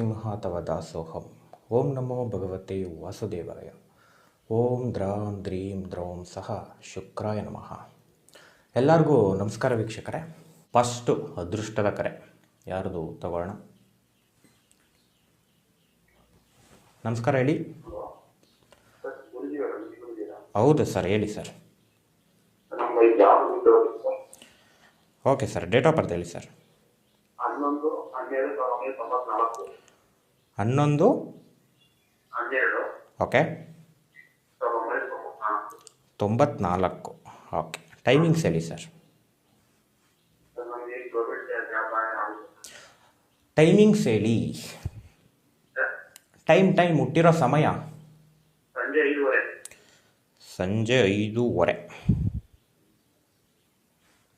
ನರಸಿಂಹ ಅಥವಾ ದಾಸೋಹಂ ಓಂ ನಮೋ ಭಗವತೆ ವಾಸುದೇವಾಯ ಓಂ ದ್ರಾಂ ದ್ರೀಂ ದ್ರೋಂ ಸಹ ಶುಕ್ರಾಯ ನಮಃ ಎಲ್ಲರಿಗೂ ನಮಸ್ಕಾರ ವೀಕ್ಷಕರೇ. ಫಸ್ಟು ಅದೃಷ್ಟದ ಕರೆ. ಯಾರದು ತಗೋಣ ನಮಸ್ಕಾರ ಹೇಳಿ. ಹೌದು ಸರ್ ಹೇಳಿ sir okay sir date of birth ಹೇಳಿ ಸರ್ ಹನ್ನೊಂದು ಹನ್ನೆರಡು ಸಾವಿರದ ಒಂಬೈನೂರ ತೊಂಬತ್ನಾಲ್ಕು ಹನ್ನೊಂದು? ಓಕೆ ತೊಂಬತ್ನಾಲ್ಕು. ಓಕೆ ಟೈಮಿಂಗ್ಸ್ ಹೇಳಿ ಸರ್ ಟೈಮಿಂಗ್ಸ್ ಹೇಳಿ. ಟೈಮ್ ಟೈಮ್ ಹುಟ್ಟಿರೋ ಸಮಯ? ಸಂಜೆ ಐದುವರೆ. ಸಂಜೆ ಐದೂವರೆ.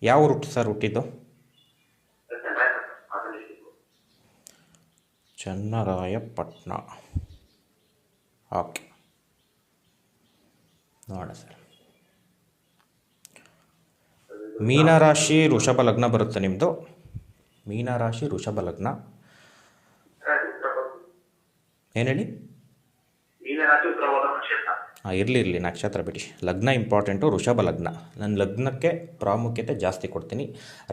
ಯಾವ ರೂಟ್ ಸರ್ ಹುಟ್ಟಿದ್ದು? ಚನ್ನರಾಯಪಟ್ಟಣ ಓಕೆ ನೋಡೋಣ ಸರ್. ಮೀನರಾಶಿ ವೃಷಭ ಲಗ್ನ ಬರುತ್ತೆ ನಿಮ್ಮದು ಮೀನರಾಶಿ ವೃಷಭ ಲಗ್ನ. ಏನು ಹೇಳಿ ಮೀನರಾಶಿ ಉತ್ತರವಾದ ನಕ್ಷತ್ರ ಹಾಂ ಇರಲಿ ಇರಲಿ, ನಕ್ಷತ್ರ ಬಿಡಿ. ಲಗ್ನ ಇಂಪಾರ್ಟೆಂಟು ವೃಷಭ ಲಗ್ನ. ನನ್ನ ಲಗ್ನಕ್ಕೆ ಪ್ರಾಮುಖ್ಯತೆ ಜಾಸ್ತಿ ಕೊಡ್ತೀನಿ.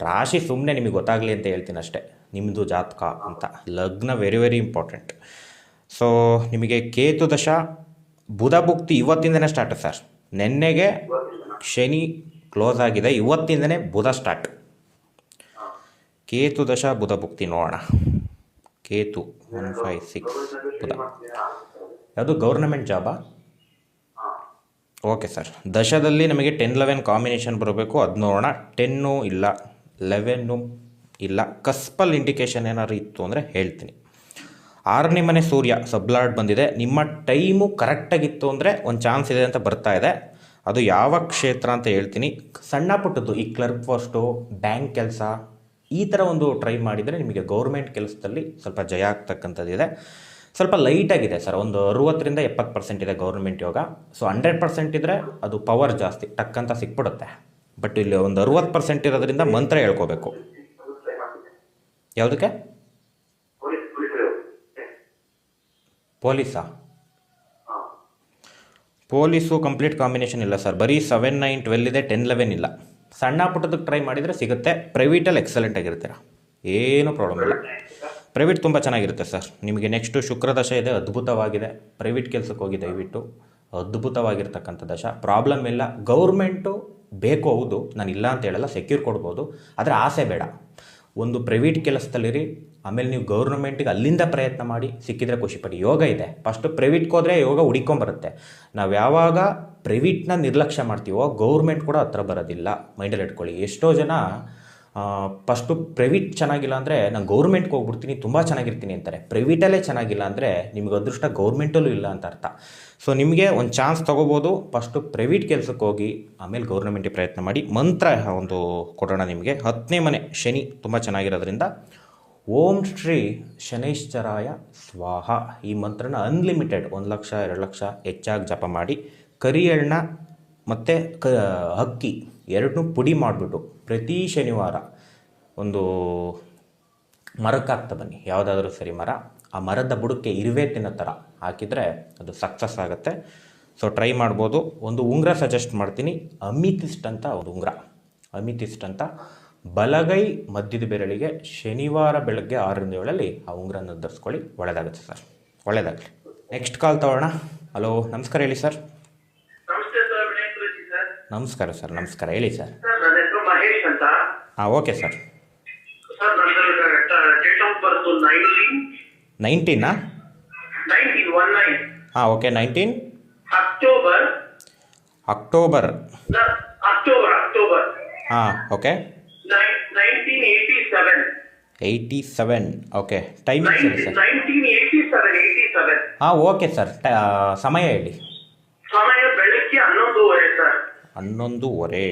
ರಾಶಿ ಸುಮ್ಮನೆ ನಿಮಗೆ ಗೊತ್ತಾಗಲಿ ಅಂತ ಹೇಳ್ತೀನಿ ಅಷ್ಟೇ. ನಿಮ್ಮದು ಜಾತಕ ಅಂತ. ಲಗ್ನ ವೆರಿ ವೆರಿ ಇಂಪಾರ್ಟೆಂಟ್ ಸೊ ನಿಮಗೆ ಕೇತು ದಶ, ಬುಧ ಭುಕ್ತಿ ಇವತ್ತಿಂದನೇ ಸ್ಟಾರ್ಟ್ ಸರ್ ನೆನ್ನೆಗೆ ಶನಿ ಕ್ಲೋಸ್ ಆಗಿದೆ, ಇವತ್ತಿಂದನೇ ಬುಧ ಸ್ಟಾರ್ಟ್ ಕೇತು ದಶ, ಬುಧ ಭುಕ್ತಿ ನೋಡೋಣ. ಕೇತು ಒನ್ ಫೈವ್ ಸಿಕ್ಸ್ ಬುಧ. ಯಾವುದು ಗೌರ್ನಮೆಂಟ್ ಜಾಬಾ ಓಕೆ ಸರ್ ದಶದಲ್ಲಿ ನಮಗೆ ಟೆನ್ ಲೆವೆನ್ ಕಾಂಬಿನೇಷನ್ ಬರಬೇಕು. ಅದು ನೋಡೋಣ. ಟೆನ್ನು ಇಲ್ಲ ಲೆವೆನ್ನು ಇಲ್ಲ. ಕಸ್ಪಲ್ ಇಂಡಿಕೇಶನ್ ಏನಾದ್ರು ಇತ್ತು ಅಂದರೆ ಹೇಳ್ತೀನಿ. ಆರನೇ ಮನೆ ಸೂರ್ಯ, ಸಬ್ಲಾರ್ಡ್ ಬಂದಿದೆ. ನಿಮ್ಮ ಟೈಮು ಕರೆಕ್ಟಾಗಿತ್ತು ಅಂದರೆ ಒಂದು ಚಾನ್ಸ್ ಇದೆ ಅಂತ ಬರ್ತಾ ಇದೆ. ಅದು ಯಾವ ಕ್ಷೇತ್ರ ಅಂತ ಹೇಳ್ತೀನಿ. ಸಣ್ಣ ಪುಟ್ಟದ್ದು, ಈ ಕ್ಲರ್ಕ್ ಪೋಸ್ಟು ಬ್ಯಾಂಕ್ ಕೆಲಸ, ಈ ಥರ ಒಂದು ಟ್ರೈ ಮಾಡಿದರೆ ನಿಮಗೆ ಗೌರ್ಮೆಂಟ್ ಕೆಲಸದಲ್ಲಿ ಸ್ವಲ್ಪ ಜಯ ಆಗ್ತಕ್ಕಂಥದ್ದಿದೆ. ಸ್ವಲ್ಪ ಲೈಟಾಗಿದೆ ಸರ್ ಒಂದು ಅರುವತ್ತರಿಂದ ಎಪ್ಪತ್ತು ಪರ್ಸೆಂಟ್ ಇದೆ ಗೌರ್ಮೆಂಟ್ ಯೋಗ. ಸೊ ಹಂಡ್ರೆಡ್ ಪರ್ಸೆಂಟ್ ಇದ್ದರೆ ಅದು ಪವರ್ ಜಾಸ್ತಿ ಟಕ್ ಅಂತ ಸಿಕ್ಬಿಡುತ್ತೆ. ಬಟ್ ಇಲ್ಲಿ ಒಂದು ಅರುವತ್ತು ಪರ್ಸೆಂಟ್ ಇರೋದ್ರಿಂದ ಮಂತ್ರ ಹೇಳ್ಕೋಬೇಕು. ಯಾವುದಕ್ಕೆ? ಪೊಲೀಸ್? ಪೊಲೀಸು ಕಂಪ್ಲೀಟ್ ಕಾಂಬಿನೇಷನ್ ಇಲ್ಲ ಸರ್ ಬರೀ ಸೆವೆನ್ ನೈನ್ ಟ್ವೆಲ್ ಇದೆ ಟೆನ್ ಲೆವೆನ್ ಇಲ್ಲ. ಸಣ್ಣ ಪುಟ್ಟದಕ್ಕೆ ಟ್ರೈ ಮಾಡಿದರೆ ಸಿಗುತ್ತೆ. ಪ್ರೈವೇಟಲ್ಲಿ ಎಕ್ಸಲೆಂಟ್ ಆಗಿರ್ತೀರ. ಏನೂ ಪ್ರಾಬ್ಲಮ್ ಇಲ್ಲ. ಪ್ರೈವೇಟ್ ತುಂಬ ಚೆನ್ನಾಗಿರುತ್ತೆ ಸರ್. ನಿಮಗೆ ನೆಕ್ಸ್ಟು ಶುಕ್ರ ದಶ ಇದೆ, ಅದ್ಭುತವಾಗಿದೆ. ಪ್ರೈವೇಟ್ ಕೆಲಸಕ್ಕೆ ಹೋಗಿ ದಯವಿಟ್ಟು ಅದ್ಭುತವಾಗಿರ್ತಕ್ಕಂಥ ದಶ. ಪ್ರಾಬ್ಲಮ್ ಇಲ್ಲ. ಗೌರ್ಮೆಂಟು ಬೇಕು ಹೌದು, ನಾನು ಇಲ್ಲ ಅಂತ ಹೇಳಲ್ಲ ಸೆಕ್ಯೂರ್ ಕೊಡ್ಬೋದು. ಆದರೆ ಆಸೆ ಬೇಡ. ಒಂದು ಪ್ರೈವೇಟ್ ಕೆಲಸದಲ್ಲಿರಿ, ಆಮೇಲೆ ನೀವು ಗೌರ್ಮೆಂಟಿಗೆ ಅಲ್ಲಿಂದ ಪ್ರಯತ್ನ ಮಾಡಿ, ಸಿಕ್ಕಿದ್ರೆ ಖುಷಿಪಡಿ ಯೋಗ ಇದೆ. ಫಸ್ಟು ಪ್ರೈವೇಟ್ಗೆ ಹೋದರೆ ಯೋಗ ಹುಡಿಕೊಂಬರುತ್ತೆ ನಾವು ಯಾವಾಗ ಪ್ರೈವೇಟ್ನ ನಿರ್ಲಕ್ಷ್ಯ ಮಾಡ್ತೀವೋ ಗೌರ್ಮೆಂಟ್ ಕೂಡ ಹತ್ರ ಬರೋದಿಲ್ಲ. ಮೈಂಡಲ್ಲಿ ಇಟ್ಕೊಳ್ಳಿ. ಎಷ್ಟೋ ಜನ ಫಸ್ಟು ಪ್ರೈವೇಟ್ ಚೆನ್ನಾಗಿಲ್ಲ ಅಂದರೆ ನಾನು ಗೌರ್ಮೆಂಟ್ಗೆ ಹೋಗ್ಬಿಡ್ತೀನಿ, ತುಂಬ ಚೆನ್ನಾಗಿರ್ತೀನಿ ಅಂತಾರೆ. ಪ್ರೈವೇಟಲ್ಲೇ ಚೆನ್ನಾಗಿಲ್ಲ ಅಂದರೆ ನಿಮಗೆ ಅದೃಷ್ಟ ಗೌರ್ಮೆಂಟಲ್ಲೂ ಇಲ್ಲ ಅಂತ ಅರ್ಥ. ಸೊ ನಿಮಗೆ ಒಂದು ಚಾನ್ಸ್ ತೊಗೋಬೋದು. ಫಸ್ಟು ಪ್ರೈವೇಟ್ ಕೆಲಸಕ್ಕೆ ಹೋಗಿ, ಆಮೇಲೆ ಗೌರ್ಮೆಂಟಿಗೆ ಪ್ರಯತ್ನ ಮಾಡಿ. ಮಂತ್ರ ಒಂದು ಕೊಡೋಣ ನಿಮಗೆ. ಹತ್ತನೇ ಮನೆ, ಶನಿ ತುಂಬ ಚೆನ್ನಾಗಿರೋದ್ರಿಂದ ಓಂ ಶ್ರೀ ಶನೈಶ್ಚರಾಯ ಸ್ವಾಹ. ಈ ಮಂತ್ರನ ಅನ್ಲಿಮಿಟೆಡ್ ಒಂದು ಲಕ್ಷ, ಎರಡು ಲಕ್ಷ ಹೆಚ್ಚಾಗಿ ಜಪ ಮಾಡಿ ಕರಿ ಮತ್ತು ಕ ಅಕ್ಕಿ ಎರಡನ್ನೂ ಪುಡಿ ಮಾಡಿಬಿಟ್ಟು ಪ್ರತಿ ಶನಿವಾರ ಒಂದು ಮರಕ್ಕಾಗ್ತಾ ಬನ್ನಿ. ಯಾವುದಾದ್ರೂ ಸರಿ ಮರ. ಆ ಮರದ ಬುಡಕ್ಕೆ ಇರುವೆ ತಿನ್ನೋ ಥರ ಹಾಕಿದರೆ ಅದು ಸಕ್ಸಸ್ ಆಗುತ್ತೆ. ಸೊ ಟ್ರೈ ಮಾಡ್ಬೋದು. ಒಂದು ಉಂಗುರ ಸಜೆಸ್ಟ್ ಮಾಡ್ತೀನಿ. ಅಮಿತಿಸ್ಟ್ ಅಂತ ಒಂದು ಉಂಗುರ. ಅಮಿತಿಸ್ಟ್ ಅಂತ ಬಲಗೈ ಮಧ್ಯದ ಬೆರಳಿಗೆ ಶನಿವಾರ ಬೆಳಗ್ಗೆ ಆರರಿಂದ ಏಳಲ್ಲಿ ಆ ಉಂಗುರನ ಧರಿಸ್ಕೊಳ್ಳಿ ಒಳ್ಳೆಯದಾಗುತ್ತೆ ಸರ್. ಒಳ್ಳೆಯದಾಗಲಿ ನೆಕ್ಸ್ಟ್ ಕಾಲ್ ತಗೋಣ ಹಲೋ ನಮಸ್ಕಾರ ಹೇಳಿ ಸರ್ ನಮಸ್ತೆ ಸರ್ ವಿನಯ್ ತುಳಸಿ ಸರ್ ನಮಸ್ಕಾರ ಸರ್ ನಮಸ್ಕಾರ. ಹೇಳಿ ಸರ್. ಸರ್ ನನ್ನ ಹೆಸರು ಮಹೇಶ್ ಅಂತ. ಹಾಂ ಓಕೆ ಸರ್. ಸರ್ ನನ್ನ ಡೇಟ್ ಆಫ್ ಬರ್ತ್ ನೈನ್ಟೀನ್ ನೈನ್ಟೀನಾ ನೈನ್ಟೀನ್ ಒನ್ ನೈನ್ ಹಾಂ okay nineteen october october sir october october ಹಾಂ okay nineteen eighty seven eighty seven okay timings ಹೇಳಿ sir nineteen eighty seven eighty seven ಹಾಂ okay sir ಟ ಸಮಯ ಹೇಳಿ. ಸಮಯ ಬೆಳಗ್ಗೆ ಹನ್ನೊಂದುವರೆ ಸರ್ ಹನ್ನೊಂದುವರೆ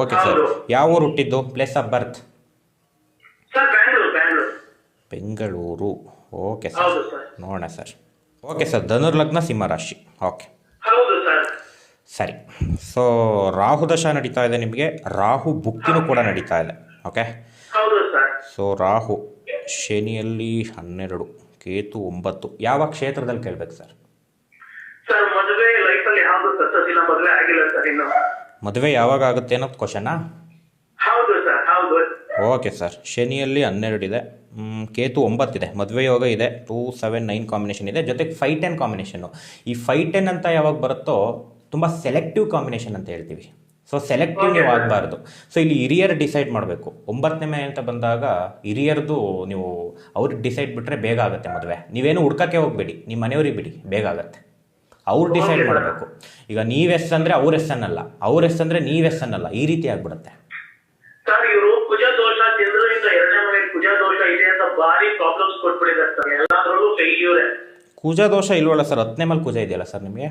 ಓಕೆ ಸರ್ ಯಾವ ಊರು ಹುಟ್ಟಿದ್ದು? Place of birth Bengaluru. Okay sir ನೋಡೋಣ ಸರ್ ಓಕೆ ಸರ್ ಧನುರ್ಲಗ್ನ ಸಿಂಹರಾಶಿ. Okay sir. ಸೊ ರಾಹು ದಶ ನಡೀತಾ ಇದೆ ನಿಮಗೆ. ರಾಹು ಭುಕ್ತಿನೂ ಕೂಡ ನಡೀತಾ ಇದೆ. ಓಕೆ ಸೊ ರಾಹು ಶನಿಯಲ್ಲಿ ಹನ್ನೆರಡು ಕೇತು ಒಂಬತ್ತು. ಯಾವ ಕ್ಷೇತ್ರದಲ್ಲಿ ಕೇಳ್ಬೇಕು ಸರ್ ಮದುವೆ ಲೈಫಲ್ಲಿ ಯಾವುದು ಸಕ್ಸಸ್ ಮದುವೆ ಆಗಿಲ್ಲ ಸರ್ ಇನ್ನು. ಮದುವೆ ಯಾವಾಗ ಆಗುತ್ತೆ ಅನ್ನೋದು ಕ್ವಶನಾ ಹೌದು ಸರ್ ಹೌದು. ಓಕೆ ಸರ್ ಶನಿಯಲ್ಲಿ ಹನ್ನೆರಡಿದೆ ಇದೆ. ಕೇತು ಒಂಬತ್ತಿದೆ ಮದುವೆ ಯೋಗ ಇದೆ ಟೂ ಸೆವೆನ್ ನೈನ್ ಕಾಂಬಿನೇಷನ್ ಇದೆ. ಜೊತೆಗೆ ಫೈ ಟೆನ್ ಕಾಂಬಿನೇಷನ್ನು ಈ ಫೈ ಟೆನ್ ಅಂತ ಯಾವಾಗ ಬರುತ್ತೋ ತುಂಬ ಸೆಲೆಕ್ಟಿವ್ ಕಾಂಬಿನೇಷನ್ ಅಂತ ಹೇಳ್ತೀವಿ. ಸೊ ಸೆಲೆಕ್ಟಿವ್ ನೀವು ಆಗಬಾರ್ದು. ಸೊ ಇಲ್ಲಿ ಹಿರಿಯರ್ ಡಿಸೈಡ್ ಮಾಡಬೇಕು. ಒಂಬತ್ತನೇ ಮನೆ ಅಂತ ಬಂದಾಗ ಹಿರಿಯರ್ದು ನೀವು ಅವ್ರಿಗೆ ಡಿಸೈಡ್ ಬಿಟ್ಟರೆ ಬೇಗ ಆಗುತ್ತೆ ಮದುವೆ. ನೀವೇನು ಹುಡ್ಕಕ್ಕೆ ಹೋಗಬೇಡಿ. ನಿಮ್ಮ ಮನೆಯವ್ರಿಗೆ ಬಿಡಿ ಬೇಗ ಆಗುತ್ತೆ. ಅವ್ರು ಡಿಸೈಡ್ ಮಾಡಬೇಕು. ಈಗ ನೀವು ಎಸ್ ಅಂದರೆ ಅವ್ರ ಎಸ್ ಅನ್ನಲ್ಲ ಅವ್ರ ಎಸ್ ಅಂದರೆ ನೀವು ಎಸ್ ಅನ್ನಲ್ಲ ಈ ರೀತಿ ಆಗ್ಬಿಡುತ್ತೆ. ಸರ್ ಇವರು ಕುಜ ದೋಷ ಇಲ್ವಲ್ಲ ಸರ್? ಹತ್ತನೇ ಮೇಲೆ ಕುಜ ಇದೆಯಲ್ಲ ಸರ್ ನಿಮಗೆ?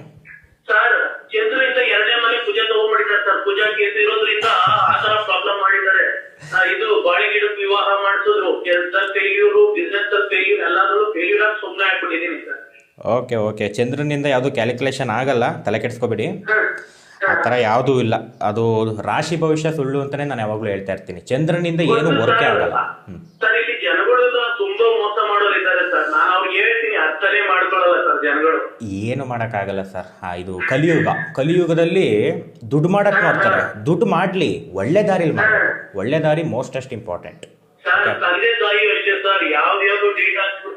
ಇದು ಬಾಡಿ ಗಿಡಕ್ಕೆ ವಿವಾಹ ಮಾಡಿಸಿದ್ರು. ಕೆಲಸ ಫೇಲ್ಯೂರು ಬಿಸ್ನೆಸ್ ಫೇಲ್ಯೂರ್ ಎಲ್ಲಾದ್ರಲ್ಲೂ ಫೇಲ್ಯೂರ್ ಆಗಿ ಸುಮ್ಮನೆ ಆಗ್ಬಿಟ್ಟಿದ್ದೀನಿ. ಓಕೆ ಓಕೆ ಚಂದ್ರನಿಂದ ಯಾವುದು ಕ್ಯಾಲ್ಕುಲೇಷನ್ ಆಗಲ್ಲ ತಲೆ ಕೆಡಿಸ್ಕೋಬೇಡಿ. ಆ ಥರ ಯಾವುದೂ ಇಲ್ಲ. ಅದು ರಾಶಿ ಭವಿಷ್ಯ ಸುಳ್ಳು ಅಂತಲೇ ನಾನು ಯಾವಾಗಲೂ ಹೇಳ್ತಾ ಇರ್ತೀನಿ. ಚಂದ್ರನಿಂದ ಏನು ವರ್ಕೆ ಆಗಲ್ಲ. ಹ್ಞೂ ಸರ್ ಇಲ್ಲಿ ಜನಗಳು ತುಂಬಾ ಮೋಸ ಮಾಡೋರಿದ್ದಾರೆ ಸರ್. ನಾನು ಅವ್ರಿಗೆ ಹೇಳ್ತೀನಿ ಅರ್ಥನೇ ಮಾಡ್ಕೊಳ್ಳಲ್ಲ ಸರ್ ಜನಗಳು. ಏನು ಮಾಡೋಕ್ಕಾಗಲ್ಲ ಸರ್. ಹಾಂ ಇದು ಕಲಿಯುಗ. ಕಲಿಯುಗದಲ್ಲಿ ದುಡ್ಡು ಮಾಡಕ್ ಮಾಡ್ತಾರೆ ದುಡ್ಡು ಮಾಡಲಿ ಒಳ್ಳೆ ದಾರಿಲಿ ಮಾಡಬೇಕು. ಒಳ್ಳೆ ದಾರಿ ಮೋಸ್ಟ್ ಅಸ್ಟ್ ಇಂಪಾರ್ಟೆಂಟ್ ಸರ್ ತಂದೆ ತಾಯಿ ಅಷ್ಟೇ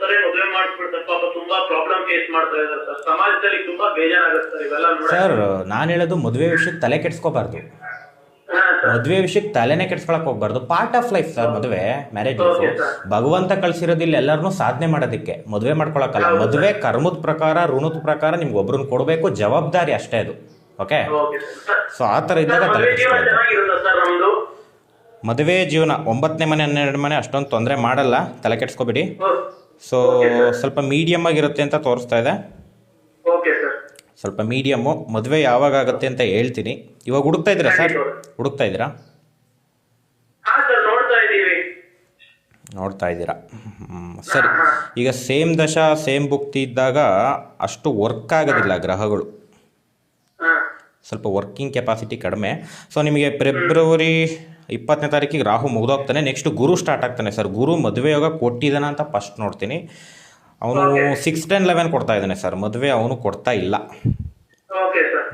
ಹಾಕ್ಬಿಡ್ತಾರೆ ಮದುವೆ ಮಾಡ್ಬಿಡ್ತಾರೆ ಪಾಪ ತುಂಬಾ ಪ್ರಾಬ್ಲಮ್ ಫೇಸ್ ಮಾಡ್ತಾ ಇದ್ದಾರೆ ಸರ್. ಸಮಾಜದಲ್ಲಿ ತುಂಬಾ ಬೇಜಾರಾಗುತ್ತೆ ಸರ್ ಇವೆಲ್ಲ ಸರ್ ನಾನು ಹೇಳೋದು ಮದುವೆ ವಿಷಯಕ್ಕೆ ತಲೆ ಕೆಡಿಸ್ಕೋಬಾರ್ದು. ಮದುವೆ ವಿಷಯಕ್ಕೆ ತಲೆನೇ ಕೆಡ್ಸ್ಕೊಳಕ್ ಹೋಗ್ಬಾರ್ದು. ಪಾರ್ಟ್ ಆಫ್ ಲೈಫ್ ಸರ್ ಮದುವೆ ಮ್ಯಾರೇಜ್ ಭಗವಂತ ಕಳ್ಸಿರೋದಿಲ್ಲ ಎಲ್ಲರನ್ನೂ ಸಾಧನೆ ಮಾಡೋದಕ್ಕೆ. ಮದುವೆ ಮಾಡ್ಕೊಳಕ್ಕಲ್ಲ. ಮದುವೆ ಕರ್ಮದ ಪ್ರಕಾರ ಋಣದ ಪ್ರಕಾರ ನಿಮ್ಗೆ ಒಬ್ರನ್ನ ಕೊಡಬೇಕು ಜವಾಬ್ದಾರಿ ಅಷ್ಟೇ ಅದು. ಓಕೆ ಸೊ ಆ ಥರ ಇದ್ದಾಗ ತಲೆ ಕೆಡಿಸ್ಕೊಳ್ಳೋದು ಮದುವೆ ಜೀವನ ಒಂಬತ್ತನೇ ಮನೆ ಹನ್ನೆರಡು ಮನೆ ಅಷ್ಟೊಂದು ತೊಂದರೆ ಮಾಡಲ್ಲ. ತಲೆ ಕೆಡಿಸ್ಕೋಬೇಡಿ. ಸೊ ಸ್ವಲ್ಪ ಮೀಡಿಯಮ್ ಆಗಿರುತ್ತೆ ಅಂತ ತೋರಿಸ್ತಾ ಇದೆ. ಓಕೆ ಸರ್ ಸ್ವಲ್ಪ ಮೀಡಿಯಮ್ಮು ಮದುವೆ ಯಾವಾಗ ಆಗುತ್ತೆ ಅಂತ ಹೇಳ್ತೀನಿ. ಇವಾಗ ಹುಡುಕ್ತಾ ಇದ್ದೀರಾ ಸರ್ ಹುಡುಕ್ತಾ ಇದ್ದೀರಾ? ಹಾ ಸರ್ ನೋಡ್ತಾ ಇದ್ದೀವಿ. ನೋಡ್ತಾ ಇದ್ದೀರಾ. ಸರಿ. ಈಗ ಸೇಮ್ ದಶ ಸೇಮ್ ಭುಕ್ತಿ ಇದ್ದಾಗ ಅಷ್ಟು ವರ್ಕ್ ಆಗೋದಿಲ್ಲ ಗ್ರಹಗಳು. ಸ್ವಲ್ಪ ವರ್ಕಿಂಗ್ ಕೆಪಾಸಿಟಿ ಕಡಿಮೆ. ಸೊ ನಿಮಗೆ ಫೆಬ್ರವರಿ ಇಪ್ಪತ್ತನೇ ತಾರೀಕಿಗೆ ರಾಹು ಮುಗಿದೋಗ್ತಾನೆ. ನೆಕ್ಸ್ಟ್ ಗುರು ಸ್ಟಾರ್ಟ್ ಆಗ್ತಾನೆ ಸರ್ ಗುರು ಮದುವೆ ಯೋಗ ಕೊಟ್ಟಿದ್ದಾನೆ ಅಂತ ಫಸ್ಟ್ ನೋಡ್ತೀನಿ. ಅವನು ಸಿಕ್ಸ್ ಟೆನ್ ಲೆವೆನ್ ಕೊಡ್ತಾ ಇದ್ದಾನೆ ಸರ್ ಮದುವೆ ಅವನು ಕೊಡ್ತಾ ಇಲ್ಲ.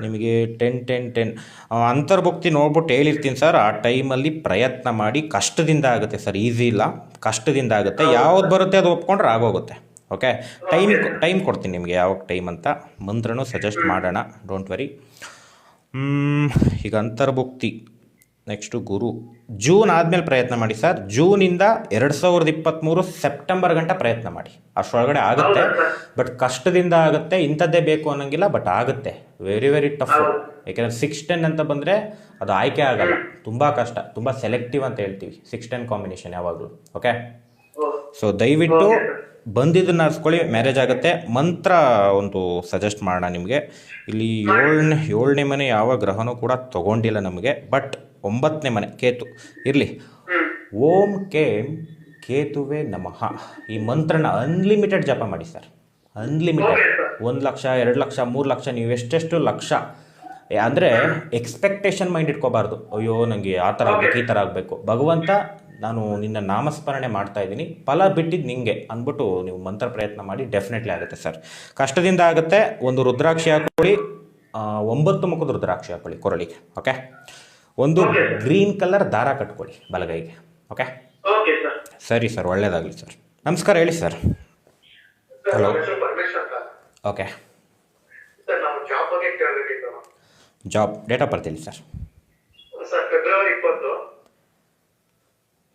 ನಿಮಗೆ ಟೆನ್ ಟೆನ್ ಟೆನ್ ಅಂತರ್ಭುಕ್ತಿ ನೋಡ್ಬಿಟ್ಟು ಹೇಳಿರ್ತೀನಿ ಸರ್ ಆ ಟೈಮಲ್ಲಿ ಪ್ರಯತ್ನ ಮಾಡಿ ಕಷ್ಟದಿಂದ ಆಗುತ್ತೆ ಸರ್ ಈಸಿ ಇಲ್ಲ. ಕಷ್ಟದಿಂದ ಆಗುತ್ತೆ. ಯಾವ್ದು ಬರುತ್ತೆ ಅದು ಒಪ್ಕೊಂಡ್ರೆ ಆಗೋಗುತ್ತೆ ಓಕೆ ಟೈಮ್ ಟೈಮ್ ಕೊಡ್ತೀನಿ ನಿಮಗೆ ಯಾವಾಗ ಟೈಮ್ ಅಂತ. ಮಂತ್ರನೂ ಸಜೆಸ್ಟ್ ಮಾಡೋಣ. ಡೋಂಟ್ ವರಿ ಈಗ ಅಂತರ್ಭುಕ್ತಿ. ನೆಕ್ಸ್ಟು ಗುರು. ಜೂನ್ ಆದಮೇಲೆ ಪ್ರಯತ್ನ ಮಾಡಿ ಸರ್. ಜೂನಿಂದ ಎರಡು ಸಾವಿರದ ಇಪ್ಪತ್ತ್ಮೂರು ಸೆಪ್ಟೆಂಬರ್ ಗಂಟ ಪ್ರಯತ್ನ ಮಾಡಿ. ಅಷ್ಟರೊಳಗಡೆ ಆಗುತ್ತೆ. ಬಟ್ ಕಷ್ಟದಿಂದ ಆಗುತ್ತೆ ಇಂಥದ್ದೇ ಬೇಕು ಅನ್ನೋಂಗಿಲ್ಲ ಬಟ್ ಆಗುತ್ತೆ. ವೆರಿ ವೆರಿ ಟಫ್ ಯಾಕೆಂದರೆ ಸಿಕ್ಸ್ ಟೆನ್ ಅಂತ ಬಂದರೆ ಅದು ಆಯ್ಕೆ ಆಗಲ್ಲ. ತುಂಬ ಕಷ್ಟ. ತುಂಬ ಸೆಲೆಕ್ಟಿವ್ ಅಂತ ಹೇಳ್ತೀವಿ. ಸಿಕ್ಸ್ ಟೆನ್ ಕಾಂಬಿನೇಷನ್ ಯಾವಾಗಲೂ. ಓಕೆ ಸೊ ದಯವಿಟ್ಟು ಬಂದಿದ್ದನ್ನ ಅರ್ಸ್ಕೊಳ್ಳಿ ಮ್ಯಾರೇಜ್ ಆಗುತ್ತೆ. ಮಂತ್ರ ಒಂದು ಸಜೆಸ್ಟ್ ಮಾಡೋಣ ನಿಮಗೆ. ಇಲ್ಲಿ ಏಳನೇ ಏಳನೇ ಮನೆ ಯಾವ ಗ್ರಹನೂ ಕೂಡ ತಗೊಂಡಿಲ್ಲ ನಮಗೆ. ಬಟ್ ಒಂಬತ್ತನೇ ಮನೆ ಕೇತು. ಇರಲಿ. ಓಂ ಕೇಂ ಕೇತುವೆ ನಮಃ. ಈ ಮಂತ್ರನ ಅನ್ಲಿಮಿಟೆಡ್ ಜಪ ಮಾಡಿ ಸರ್. ಅನ್ಲಿಮಿಟೆಡ್ ಒಂದು ಲಕ್ಷ ಎರಡು ಲಕ್ಷ ಮೂರು ಲಕ್ಷ ನೀವು ಎಷ್ಟೆಷ್ಟು ಲಕ್ಷ. ಅಂದರೆ ಎಕ್ಸ್ಪೆಕ್ಟೇಷನ್ ಮೈಂಡ್ ಇಟ್ಕೋಬಾರ್ದು. ಅಯ್ಯೋ ನನಗೆ ಆ ಥರ ಆಗಬೇಕು ಈ ಥರ ಆಗಬೇಕು. ಭಗವಂತ ನಾನು ನಿನ್ನ ನಾಮಸ್ಮರಣೆ ಮಾಡ್ತಾ ಇದ್ದೀನಿ. ಫಲ ಬಿಟ್ಟಿದ್ದು ನಿಂಗೆ ಅಂದ್ಬಿಟ್ಟು ನೀವು ಮಂತ್ರ ಪ್ರಯತ್ನ ಮಾಡಿ ಡೆಫಿನೆಟ್ಲಿ ಆಗುತ್ತೆ ಸರ್ ಕಷ್ಟದಿಂದ ಆಗುತ್ತೆ. ಒಂದು ರುದ್ರಾಕ್ಷಿ ಹಾಕೊಳ್ಳಿ. ಒಂಬತ್ತು ಮುಖದ ರುದ್ರಾಕ್ಷಿ ಹಾಕೊಳ್ಳಿ ಕೊರಳಿಗೆ ಓಕೆ ಒಂದು ಗ್ರೀನ್ ಕಲರ್ ದಾರ ಕಟ್ಕೊಳ್ಳಿ ಬಲಗೈಗೆ ಓಕೆ ಸರ್ ಸರಿ ಒಳ್ಳೇದಾಗಲಿ ಸರ್ ನಮಸ್ಕಾರ ಹೇಳಿ sir hello okay job date of birth ಹೇಳಿ ಸರ್ ಸರ್ ಫೆಬ್ರವರಿ ಇಪ್ಪತ್ತು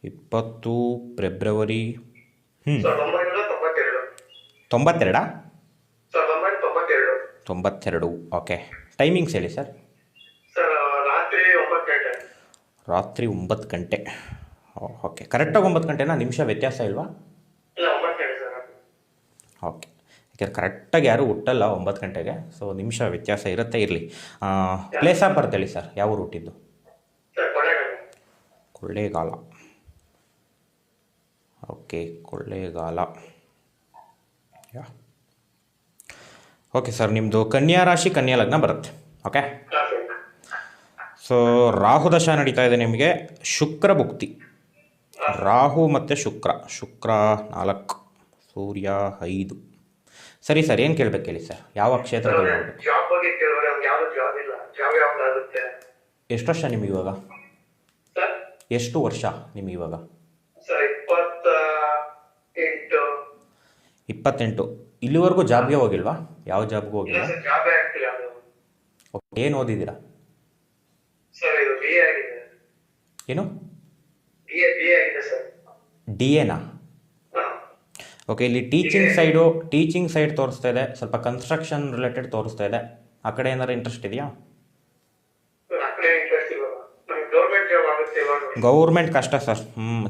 ಇಪ್ಪತ್ತು ಫೆಬ್ರವರಿ ಹ್ಞೂ ತೊಂಬತ್ತೆರಡು. ತೊಂಬತ್ತೆರಡಾ? ಓಕೆ. ಟೈಮಿಂಗ್ಸ್ ಹೇಳಿ ಸರ್. ರಾತ್ರಿ ಒಂಬತ್ತು ಗಂಟೆ. ಓಕೆ. ಕರೆಕ್ಟಾಗಿ ಒಂಬತ್ತು ಗಂಟೆನಾ? ನಿಮಿಷ ವ್ಯತ್ಯಾಸ ಇಲ್ವಾ? ಓಕೆ. ಯಾಕೆಂದ್ರೆ ಕರೆಕ್ಟಾಗಿ ಯಾರೂ ಹುಟ್ಟಲ್ಲ ಒಂಬತ್ತು ಗಂಟೆಗೆ ಸೊ ನಿಮಿಷ ವ್ಯತ್ಯಾಸ ಇರುತ್ತೆ ಇರಲಿ. ಪ್ಲೇಸ್ ಆಫ್ ಬರ್ತ್ ಹೇಳಿ ಸರ್. ಯಾವ ಊರು ಹುಟ್ಟಿದ್ದು Kollegal okay Kollegal yeah. Okay sir ನಿಮ್ಮದು ಕನ್ಯಾ ರಾಶಿ ಕನ್ಯಾ ಲಗ್ನ ಬರುತ್ತೆ. ಓಕೆ? ಸೊ ರಾಹು ದಶ ನಡೀತಾ ಇದೆ ನಿಮಗೆ. ಶುಕ್ರ ಭುಕ್ತಿ. ರಾಹು ಮತ್ತು ಶುಕ್ರ. ಶುಕ್ರ ನಾಲ್ಕು ಸೂರ್ಯ ಐದು. ಸರಿ ಸರ್ ಏನು ಕೇಳಬೇಕು ಹೇಳಿ ಸರ್? ಯಾವ ಕ್ಷೇತ್ರದಲ್ಲಿ ಎಷ್ಟು ವರ್ಷ ನಿಮಗೆ ಇವಾಗ? ಸರ್? ಎಷ್ಟು ವರ್ಷ ನಿಮಗೆ ಇಪ್ಪತ್ತೆಂಟು. ಇಲ್ಲಿವರೆಗೂ ಜಾಬ್ಗೆ ಹೋಗಿಲ್ವಾ? ಯಾವ ಜಾಬ್ಗೂ ಹೋಗಿಲ್ಲ ಓಕೆ ಏನು ಓದಿದ್ದೀರಾ? ಏನು? ಡಿ ಎನಾ ಓಕೆ ಇಲ್ಲಿ ಟೀಚಿಂಗ್ ಸೈಡು ಟೀಚಿಂಗ್ ಸೈಡ್ ತೋರಿಸ್ತಾ ಇದೆ. ಸ್ವಲ್ಪ ಕನ್ಸ್ಟ್ರಕ್ಷನ್ ರಿಲೇಟೆಡ್ ತೋರಿಸ್ತಾ ಇದೆ. ಆ ಕಡೆ ಏನಾರು ಇಂಟ್ರೆಸ್ಟ್ ಇದೆಯಾ ಸರ್ ಆ ಕಡೆ ಇಂಟ್ರೆಸ್ಟ್ ಇಲ್ವಲ್ಲ ನಮ್ಗೆ ಗೌರ್ಮೆಂಟ್ ಜಾಬ್ ಆಗುತ್ತೆ ಇವಾಗ ಗೌರ್ಮೆಂಟ್ ಕಷ್ಟ ಸರ್.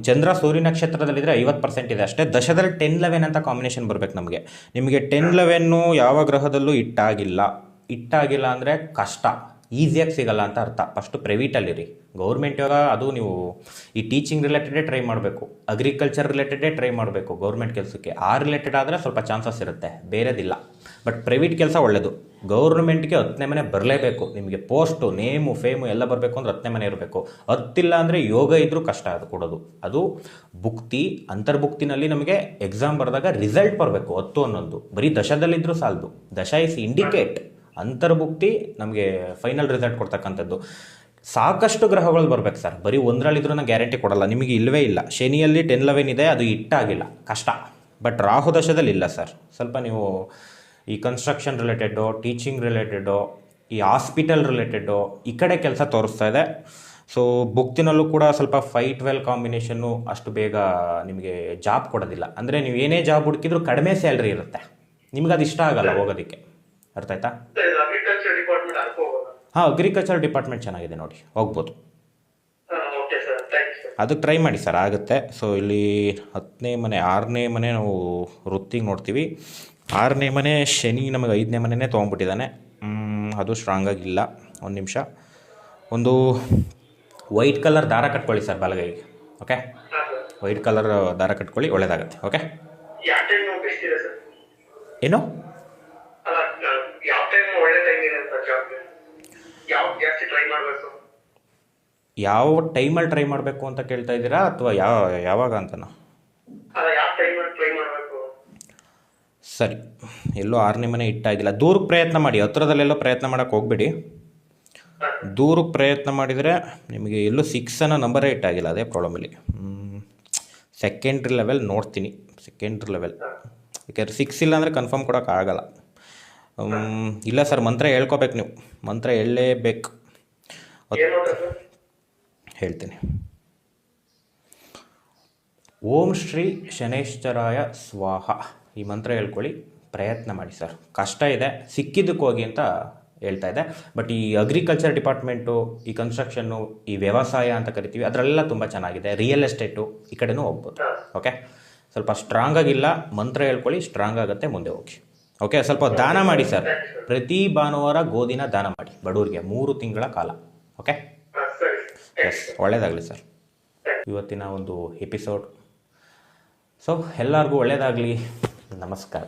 ಚಂದ್ರ ಸೂರ್ಯ ನಕ್ಷತ್ರದಲ್ಲಿದ್ದರೆ ಐವತ್ತು ಪರ್ಸೆಂಟ್ ಇದೆ ಅಷ್ಟೇ. ದಶದಲ್ಲಿ ಟೆನ್ ಲೆವೆನ್ ಅಂತ ಕಾಂಬಿನೇಷನ್ ಬರಬೇಕು ನಮಗೆ. ನಿಮಗೆ ಟೆನ್ ಲೆವೆನ್ನು ಯಾವ ಗ್ರಹದಲ್ಲೂ ಇಟ್ಟಾಗಿಲ್ಲ ಇಟ್ಟಾಗಿಲ್ಲ ಅಂದರೆ ಕಷ್ಟ. ಈಸಿಯಾಗಿ ಸಿಗಲ್ಲ ಅಂತ ಅರ್ಥ. ಫಸ್ಟು ಪ್ರೈವೇಟಲ್ಲಿರಿ ಗೌರ್ಮೆಂಟ್ ಇವಾಗ ಅದು ನೀವು ಈ ಟೀಚಿಂಗ್ ರಿಲೇಟೆಡೇ ಟ್ರೈ ಮಾಡಬೇಕು. ಅಗ್ರಿಕಲ್ಚರ್ ರಿಲೇಟೆಡೇ ಟ್ರೈ ಮಾಡಬೇಕು ಗೌರ್ಮೆಂಟ್ ಕೆಲಸಕ್ಕೆ. ಆ ರಿಲೇಟೆಡ್ ಆದರೆ ಸ್ವಲ್ಪ ಚಾನ್ಸಸ್ ಇರುತ್ತೆ. ಬೇರೆದಿಲ್ಲ. ಬಟ್ ಪ್ರೈವೇಟ್ ಕೆಲಸ ಒಳ್ಳೆಯದು ಗೌರ್ಮೆಂಟ್ಗೆ ಹತ್ತನೇ ಮನೆ ಬರಲೇಬೇಕು. ನಿಮಗೆ ಪೋಸ್ಟು ನೇಮು ಫೇಮು ಎಲ್ಲ ಬರಬೇಕು ಅಂದರೆ ಹತ್ತನೇ ಮನೆ ಇರಬೇಕು. ಹತ್ತಿಲ್ಲ ಅಂದರೆ ಯೋಗ ಇದ್ದರೂ ಕಷ್ಟ ಅದು ಕೊಡೋದು. ಅದು ಭುಕ್ತಿ, ಅಂತರ್ಭುಕ್ತಿನಲ್ಲಿ ನಮಗೆ ಎಕ್ಸಾಮ್ ಬರೆದಾಗ ರಿಸಲ್ಟ್ ಬರಬೇಕು ಹತ್ತು ಅನ್ನೋದು ಬರೀ ದಶದಲ್ಲಿದ್ದರೂ ಸಾಲದು. ದಶ ಇಸ್ ಇಂಡಿಕೇಟ್ ಅಂತರ್ಭುಕ್ತಿ ನಮಗೆ ಫೈನಲ್ ರಿಸಲ್ಟ್ ಕೊಡ್ತಕ್ಕಂಥದ್ದು. ಸಾಕಷ್ಟು ಗ್ರಹಗಳು ಬರ್ಬೇಕು ಸರ್. ಬರೀ ಒಂದರಲ್ಲಿದ್ರೂ ನಾನು ಗ್ಯಾರಂಟಿ ಕೊಡಲ್ಲ. ನಿಮಗೆ ಇಲ್ಲವೇ ಇಲ್ಲ. ಶನಿಯಲ್ಲಿ ಟೆನ್ ಲೆವೆನ್ ಇದೆ, ಅದು ಇಟ್ಟಾಗಿಲ್ಲ ಕಷ್ಟ. ಬಟ್ ರಾಹು ದಶದಲ್ಲಿ ಇಲ್ಲ ಸರ್. ಸ್ವಲ್ಪ ನೀವು ಈ ಕನ್ಸ್ಟ್ರಕ್ಷನ್ ರಿಲೇಟೆಡು ಟೀಚಿಂಗ್ ರಿಲೇಟೆಡ್ಡು ಈ ಹಾಸ್ಪಿಟಲ್ ರಿಲೇಟೆಡು ಈ ಕಡೆ ಕೆಲಸ ತೋರಿಸ್ತಾ ಇದೆ. ಸೊ ಬುಕ್ತಿನಲ್ಲೂ ಕೂಡ ಸ್ವಲ್ಪ ಫೈ ಟ್ವೆಲ್ ಕಾಂಬಿನೇಷನ್ನು ಅಷ್ಟು ಬೇಗ ನಿಮಗೆ ಜಾಬ್ ಕೊಡೋದಿಲ್ಲ. ಅಂದರೆ ನೀವು ಏನೇ ಜಾಬ್ ಹುಡುಕಿದ್ರು ಕಡಿಮೆ ಸ್ಯಾಲ್ರಿ ಇರುತ್ತೆ. ನಿಮ್ಗೆ ಅದು ಇಷ್ಟ ಆಗಲ್ಲ ಹೋಗೋದಕ್ಕೆ. ಅರ್ಥ ಆಯ್ತಾ ಸರ್ ಇದು ಅಗ್ರಿಕಲ್ಚರ್ ಡಿಪಾರ್ಟ್ಮೆಂಟ್ ಅನ್ಕೋಬೋದ ಹಾಂ ಅಗ್ರಿಕಲ್ಚರ್ ಡಿಪಾರ್ಟ್ಮೆಂಟ್ ಚೆನ್ನಾಗಿದೆ ನೋಡಿ ಹೋಗ್ಬೋದು. ಅದಕ್ಕೆ ಟ್ರೈ ಮಾಡಿ ಸರ್ ಆಗುತ್ತೆ. ಸೊ ಇಲ್ಲಿ ಹತ್ತನೇ ಮನೆ ಆರನೇ ಮನೆ ನಾವು ವೃತ್ತಿಗೆ ನೋಡ್ತೀವಿ. ಆರನೇ ಮನೆ ಶನಿ ನಮಗೆ ಐದನೇ ಮನೆನೇ ತೊಗೊಂಡ್ಬಿಟ್ಟಿದ್ದಾನೆ. ಅದು ಸ್ಟ್ರಾಂಗ್ ಆಗಿಲ್ಲ ಒಂದು ನಿಮಿಷ. ಒಂದು ವೈಟ್ ಕಲರ್ ದಾರ ಕಟ್ಕೊಳ್ಳಿ ಸರ್ ಬಲಗೈಗೆ ಓಕೆ ವೈಟ್ ಕಲರ್ ದಾರ ಕಟ್ಕೊಳ್ಳಿ ಒಳ್ಳೇದಾಗುತ್ತೆ ಓಕೆ ಏನು? ಯಾವ ಜಾಸ್ತಿ ಟ್ರೈ ಮಾಡಬೇಕು? ಟೈಮಲ್ಲಿ ಟ್ರೈ ಮಾಡಬೇಕು ಅಂತ ಕೇಳ್ತಾ ಇದ್ದೀರಾ ಅಥವಾ ಯಾವ ಯಾವಾಗ ಅಂತನಾ? ಅಲ್ಲ ಯಾವ ಟೈಮಲ್ಲಿ ಟ್ರೈ ಮಾಡಬೇಕು? ಸರಿ ಎಲ್ಲೋ ಆರನೇ ಮನೆ ಇಟ್ಟಾಗಿಲ್ಲ ದೂರಕ್ಕೆ ಪ್ರಯತ್ನ ಮಾಡಿ ಹತ್ರದಲ್ಲೆಲ್ಲೋ ಪ್ರಯತ್ನ ಮಾಡೋಕ್ಕೆ ಹೋಗ್ಬೇಡಿ. ದೂರಕ್ಕೆ ಪ್ರಯತ್ನ ಮಾಡಿದರೆ ನಿಮಗೆ ಎಲ್ಲೂ ಸಿಕ್ಸ್ ಅನ್ನೋ ನಂಬರೇ ಇಟ್ಟಾಗಿಲ್ಲ ಅದೇ ಪ್ರಾಬ್ಲಮ್ ಇಲ್ಲಿ ಸೆಕೆಂಡ್ರಿ ಲೆವೆಲ್ ನೋಡ್ತೀನಿ ಸೆಕೆಂಡ್ರಿ ಲೆವೆಲ್ ಯಾಕೆಂದ್ರೆ ಸಿಕ್ಸ್ ಇಲ್ಲ ಅಂದರೆ ಕನ್ಫರ್ಮ್ ಕೊಡೋಕ್ಕಾಗಲ್ಲ ಇಲ್ಲ ಸರ್ ಮಂತ್ರ ಹೇಳ್ಕೋಬೇಕು ನೀವು. ಮಂತ್ರ ಹೇಳಲೇಬೇಕು. ಹೇಳ್ತೀನಿ. ಓಂ ಶ್ರೀ ಶನೇಶ್ವರಾಯ ಸ್ವಾಹ. ಈ ಮಂತ್ರ ಹೇಳ್ಕೊಳ್ಳಿ. ಪ್ರಯತ್ನ ಮಾಡಿ ಸರ್. ಕಷ್ಟ ಇದೆ. ಸಿಕ್ಕಿದ್ದಕ್ಕೆ ಹೋಗಿ ಅಂತ ಹೇಳ್ತಾ ಇದೆ. ಬಟ್ ಈ ಅಗ್ರಿಕಲ್ಚರ್ ಡಿಪಾರ್ಟ್ಮೆಂಟು ಈ ಕನ್ಸ್ಟ್ರಕ್ಷನ್ನು ಈ ವ್ಯವಸಾಯ ಅಂತ ಕರಿತೀವಿ ಅದರೆಲ್ಲ ತುಂಬ ಚೆನ್ನಾಗಿದೆ. ರಿಯಲ್ ಎಸ್ಟೇಟು ಈ ಕಡೆನೂ ಹೋಗ್ಬೋದು. ಓಕೆ ಸ್ವಲ್ಪ ಸ್ಟ್ರಾಂಗ್ ಆಗಿಲ್ಲ. ಮಂತ್ರ ಹೇಳ್ಕೊಳ್ಳಿ. ಸ್ಟ್ರಾಂಗ್ ಆಗುತ್ತೆ. ಮುಂದೆ ಹೋಗಿ. ಓಕೆ ಸ್ವಲ್ಪ ದಾನ ಮಾಡಿ ಸರ್ ಪ್ರತಿ ಭಾನುವಾರ ಗೋಧಿನ ದಾನ ಮಾಡಿ, ಬಡವರಿಗೆ ಮೂರು ತಿಂಗಳ ಕಾಲ. ಓಕೆ ಎಸ್ ಒಳ್ಳೆಯದಾಗಲಿ ಸರ್ ಇವತ್ತಿನ ಒಂದು ಎಪಿಸೋಡ್ ಸೊ ಎಲ್ಲರಿಗೂ ಒಳ್ಳೆಯದಾಗಲಿ ನಮಸ್ಕಾರ.